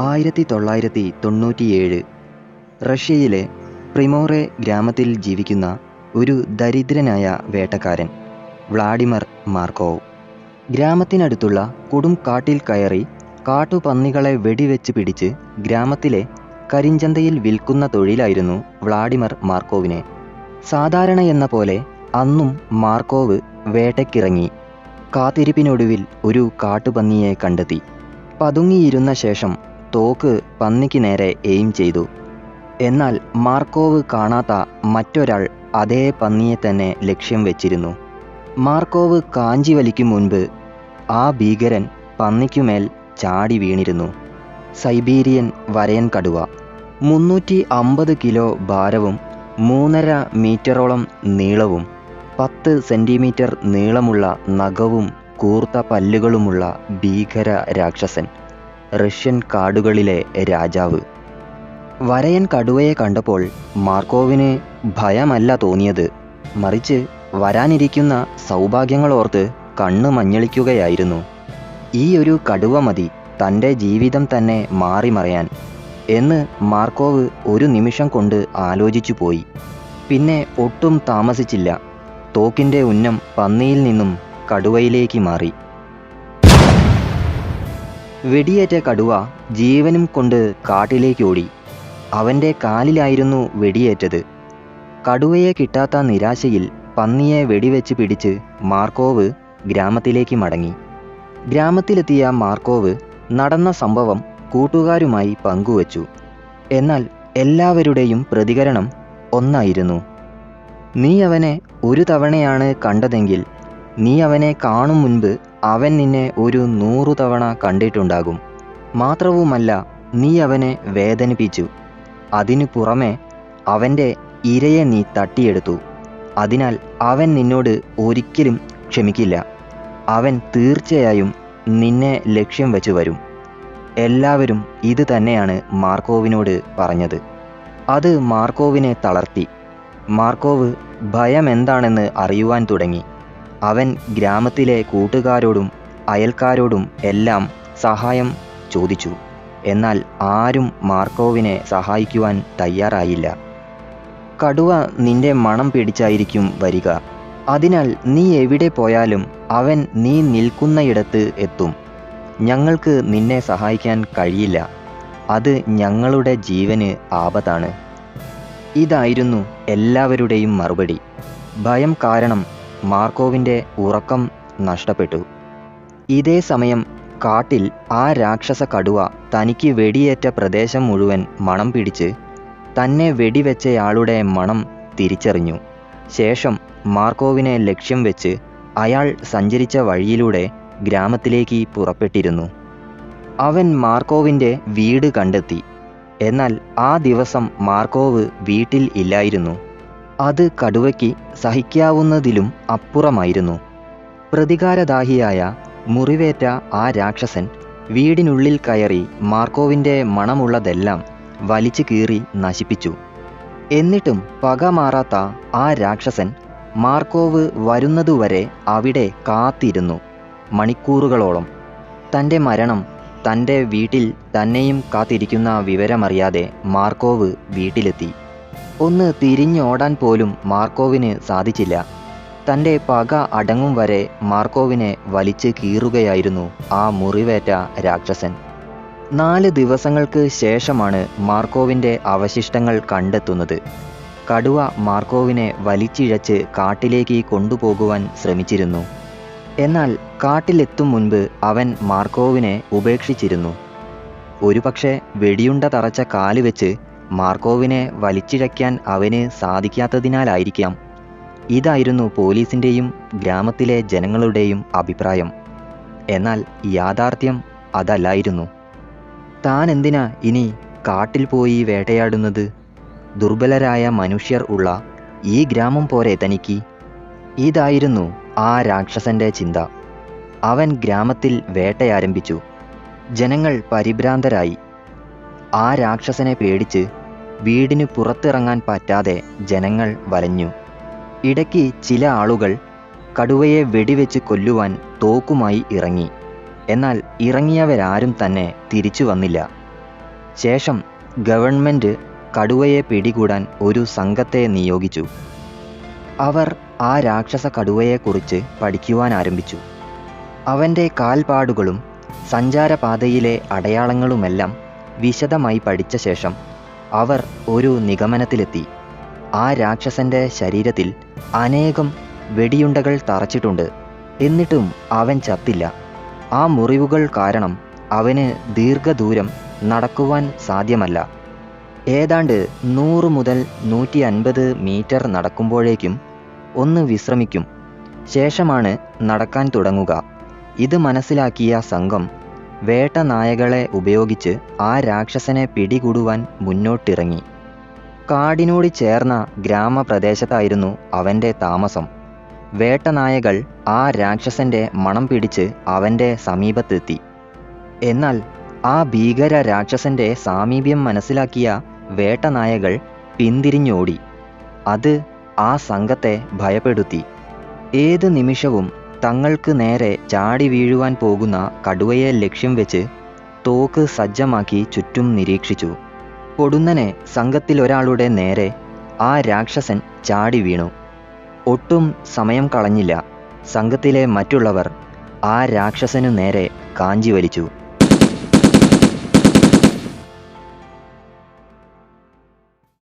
ആയിരത്തി തൊള്ളായിരത്തി തൊണ്ണൂറ്റിയേഴ് റഷ്യയിലെ പ്രിമോറെ ഗ്രാമത്തിൽ ജീവിക്കുന്ന ഒരു ദരിദ്രനായ വേട്ടക്കാരൻ വ്ളാഡിമർ മാർക്കോവ്. ഗ്രാമത്തിനടുത്തുള്ള കൊടും കാട്ടിൽ കയറി കാട്ടുപന്നികളെ വെടിവെച്ച് പിടിച്ച് ഗ്രാമത്തിലെ കരിഞ്ചന്തയിൽ വിൽക്കുന്ന തൊഴിലായിരുന്നു വ്ളാഡിമർ മാർക്കോവിനെ. സാധാരണ എന്ന പോലെ അന്നും മാർക്കോവ് വേട്ടയ്ക്കിറങ്ങി കാത്തിരിപ്പിനൊടുവിൽ ഒരു കാട്ടുപന്നിയെ കണ്ടെത്തി. പതുങ്ങിയിരുന്ന ശേഷം തോക്ക് പന്നിക്ക് നേരെ എയിം ചെയ്തു. എന്നാൽ മാർക്കോവ് കാണാത്ത മറ്റൊരാൾ അതേ പന്നിയെ തന്നെ ലക്ഷ്യം വെച്ചിരുന്നു. മാർക്കോവ് കാഞ്ചി വലിക്കും മുൻപ് ആ ഭീകരൻ പന്നിക്കുമേൽ ചാടി വീണിരുന്നു. സൈബീരിയൻ വരയൻ കടുവ. മുന്നൂറ്റി അമ്പത് കിലോ ഭാരവും മൂന്നര മീറ്ററോളം നീളവും പത്ത് സെന്റിമീറ്റർ നീളമുള്ള നഖവും കൂർത്ത പല്ലുകളുമുള്ള ഭീകര രാക്ഷസൻ. റഷ്യൻ കാടുകളിലെ രാജാവ്. വരയൻ കടുവയെ കണ്ടപ്പോൾ മാർക്കോവിന് ഭയമല്ല തോന്നിയത്. മറിച്ച് വരാനിരിക്കുന്ന സൗഭാഗ്യങ്ങളോർത്ത് കണ്ണ് മഞ്ഞളിക്കുകയായിരുന്നു. ഈ ഒരു കടുവ മതി തന്റെ ജീവിതം തന്നെ മാറിമറയാൻ എന്ന് മാർക്കോവ് ഒരു നിമിഷം കൊണ്ട് ആലോചിച്ചു പോയി. പിന്നെ ഒട്ടും താമസിച്ചില്ല. തോക്കിന്റെ ഉന്നം പന്നിയിൽ നിന്നും കടുവയിലേക്ക് മാറി. വെടിയേറ്റ കടുവ ജീവനും കൊണ്ട് കാട്ടിലേക്ക് ഓടി അവന്റെ കാലിലായിരുന്നു വെടിയേറ്റത്. കടുവയെ കിട്ടാത്ത നിരാശയിൽ പന്നിയെ വെടിവെച്ച് പിടിച്ച് മാർക്കോവ് ഗ്രാമത്തിലേക്ക് മടങ്ങി. ഗ്രാമത്തിലെത്തിയ മാർക്കോവ് നടന്ന സംഭവം കൂട്ടുകാരുമായി പങ്കുവച്ചു. എന്നാൽ എല്ലാവരുടെയും പ്രതികരണം ഒന്നായിരുന്നു. നീ അവനെ ഒരു തവണയാണ് കണ്ടതെങ്കിൽ നീ അവനെ കാണും മുൻപ് അവൻ നിന്നെ ഒരു നൂറു തവണ കണ്ടിട്ടുണ്ടാകും. മാത്രവുമല്ല നീ അവനെ വേദനിപ്പിച്ചു. അതിനു പുറമെ അവന്റെ ഇരയെ നീ തട്ടിയെടുത്തു. അതിനാൽ അവൻ നിന്നോട് ഒരിക്കലും ക്ഷമിക്കില്ല. അവൻ തീർച്ചയായും നിന്നെ ലക്ഷ്യം വെച്ച് വരും. എല്ലാവരും ഇത് തന്നെയാണ് മാർക്കോവിനോട് പറഞ്ഞത്. അത് മാർക്കോവിനെ തളർത്തി. മാർക്കോവ് ഭയം എന്താണെന്ന് അറിയുവാൻ തുടങ്ങി. അവൻ ഗ്രാമത്തിലെ കൂട്ടുകാരോടും അയൽക്കാരോടും എല്ലാം സഹായം ചോദിച്ചു. എന്നാൽ ആരും മാർക്കോവിനെ സഹായിക്കുവാൻ തയ്യാറായില്ല. കടുവ നിന്റെ മണം പിടിച്ചായിരിക്കും വരിക. അതിനാൽ നീ എവിടെ പോയാലും അവൻ നീ നിൽക്കുന്നയിടത്ത് എത്തും. ഞങ്ങൾക്ക് നിന്നെ സഹായിക്കാൻ കഴിയില്ല. അത് ഞങ്ങളുടെ ജീവന് ആപത്താണ്. ഇതായിരുന്നു എല്ലാവരുടെയും മറുപടി. ഭയം കാരണം മാർക്കോവിന്റെ ഉറക്കം നഷ്ടപ്പെട്ടു. ഇതേ സമയം കാട്ടിൽ ആ രാക്ഷസ കടുവ തനിക്ക് വെടിയേറ്റ പ്രദേശം മുഴുവൻ മണം പിടിച്ച് തന്നെ വെടിവെച്ചയാളുടെ മണം തിരിച്ചറിഞ്ഞു. ശേഷം മാർക്കോവിനെ ലക്ഷ്യം വെച്ച് അയാൾ സഞ്ചരിച്ച വഴിയിലൂടെ ഗ്രാമത്തിലേക്ക് പുറപ്പെട്ടിരുന്നു. അവൻ മാർക്കോവിന്റെ വീട് കണ്ടെത്തി. എന്നാൽ ആ ദിവസം മാർക്കോവ് വീട്ടിൽ ഇല്ലായിരുന്നു. അത് കടുവയ്ക്ക് സഹിക്കാവുന്നതിലും അപ്പുറമായിരുന്നു. പ്രതികാരദാഹിയായ മുറിവേറ്റ ആ രാക്ഷസൻ വീടിനുള്ളിൽ കയറി മാർക്കോവിന്റെ മണമുള്ളതെല്ലാം വലിച്ചു കീറി നശിപ്പിച്ചു. എന്നിട്ടും പക മാറാത്ത ആ രാക്ഷസൻ മാർക്കോവ് വരുന്നതുവരെ അവിടെ കാത്തിരുന്നു മണിക്കൂറുകളോളം. തന്റെ മരണം തന്റെ വീട്ടിൽ തന്നെയും കാത്തിരിക്കുന്ന വിവരമറിയാതെ മാർക്കോവ് വീട്ടിലെത്തി. ഒന്ന് തിരിഞ്ഞോടാൻ പോലും മാർക്കോവിന് സാധിച്ചില്ല. തന്റെ പക അടങ്ങും വരെ മാർക്കോവിനെ വലിച്ചു കീറുകയായിരുന്നു ആ മുറിവേറ്റ രാക്ഷസൻ. നാല് ദിവസങ്ങൾക്ക് ശേഷമാണ് മാർക്കോവിന്റെ അവശിഷ്ടങ്ങൾ കണ്ടെത്തുന്നത്. കടുവ മാർക്കോവിനെ വലിച്ചിഴച്ച് കാട്ടിലേക്ക് കൊണ്ടുപോകുവാൻ ശ്രമിച്ചിരുന്നു. എന്നാൽ കാട്ടിലെത്തും മുൻപ് അവൻ മാർക്കോവിനെ ഉപേക്ഷിച്ചിരുന്നു. ഒരുപക്ഷെ വെടിയുണ്ട തറച്ച കാൽ വെച്ച് മാർക്കോവിനെ വലിച്ചിഴയ്ക്കാൻ അവന് സാധിക്കാത്തതിനാലായിരിക്കാം. ഇതായിരുന്നു പോലീസിന്റെയും ഗ്രാമത്തിലെ ജനങ്ങളുടെയും അഭിപ്രായം. എന്നാൽ യാഥാർത്ഥ്യം അതല്ലായിരുന്നു. താൻ എന്തിനാ ഇനി കാട്ടിൽ പോയി വേട്ടയാടുന്നത്? ദുർബലരായ മനുഷ്യർ ഉള്ള ഈ ഗ്രാമം പോരെ തനിക്ക്. ഇതായിരുന്നു ആ രാക്ഷസന്റെ ചിന്ത. അവൻ ഗ്രാമത്തിൽ വേട്ടയാരംഭിച്ചു. ജനങ്ങൾ പരിഭ്രാന്തരായി. ആ രാക്ഷസനെ പേടിച്ച് വീടിന് പുറത്തിറങ്ങാൻ പറ്റാതെ ജനങ്ങൾ വലഞ്ഞു. ഇടയ്ക്ക് ചില ആളുകൾ കടുവയെ വെടിവെച്ച് കൊല്ലുവാൻ തോക്കുമായി ഇറങ്ങി. എന്നാൽ ഇറങ്ങിയവരാരും തന്നെ തിരിച്ചു വന്നില്ല. ശേഷം ഗവൺമെന്റ് കടുവയെ പിടികൂടാൻ ഒരു സംഘത്തെ നിയോഗിച്ചു. അവർ ആ രാക്ഷസ കടുവയെക്കുറിച്ച് പഠിക്കുവാൻ ആരംഭിച്ചു. അവന്റെ കാൽപ്പാടുകളും സഞ്ചാരപാതയിലെ അടയാളങ്ങളുമെല്ലാം വിശദമായി പഠിച്ച ശേഷം അവർ ഒരു നിഗമനത്തിലെത്തി. ആ രാക്ഷസന്റെ ശരീരത്തിൽ അനേകം വെടിയുണ്ടകൾ തറച്ചിട്ടുണ്ട്. എന്നിട്ടും അവൻ ചത്തില്ല. ആ മുറിവുകൾ കാരണം അവന് ദീർഘദൂരം നടക്കുവാൻ സാധ്യമല്ല. ഏതാണ്ട് നൂറ് മുതൽ നൂറ്റി അൻപത് മീറ്റർ നടക്കുമ്പോഴേക്കും ഒന്ന് വിശ്രമിക്കും. ശേഷമാണ് നടക്കാൻ തുടങ്ങുക. ഇത് മനസ്സിലാക്കിയ സംഘം വേട്ടനായകളെ ഉപയോഗിച്ച് ആ രാക്ഷസനെ പിടികൂടുവാൻ മുന്നോട്ടിറങ്ങി. കാടിനോട് ചേർന്ന ഗ്രാമപ്രദേശത്തായിരുന്നു അവന്റെ താമസം. വേട്ടനായകൾ ആ രാക്ഷസന്റെ മണം പിടിച്ച് അവന്റെ സമീപത്തെത്തി. എന്നാൽ ആ ഭീകര രാക്ഷസന്റെ സാമീപ്യം മനസ്സിലാക്കിയ വേട്ടനായകൾ പിന്തിരിഞ്ഞോടി. അത് ആ സംഘത്തെ ഭയപ്പെടുത്തി. ഏത് നിമിഷവും തങ്ങൾക്ക് നേരെ ചാടി വീഴുവാൻ പോകുന്ന കടുവയെ ലക്ഷ്യം വെച്ച് തോക്ക് സജ്ജമാക്കി ചുറ്റും നിരീക്ഷിച്ചു. പൊടുന്നനെ സംഘത്തിലൊരാളുടെ നേരെ ആ രാക്ഷസൻ ചാടി വീണു. ഒട്ടും സമയം കളഞ്ഞില്ല. സംഘത്തിലെ മറ്റുള്ളവർ ആ രാക്ഷസനു നേരെ കാഞ്ചി വലിച്ചു.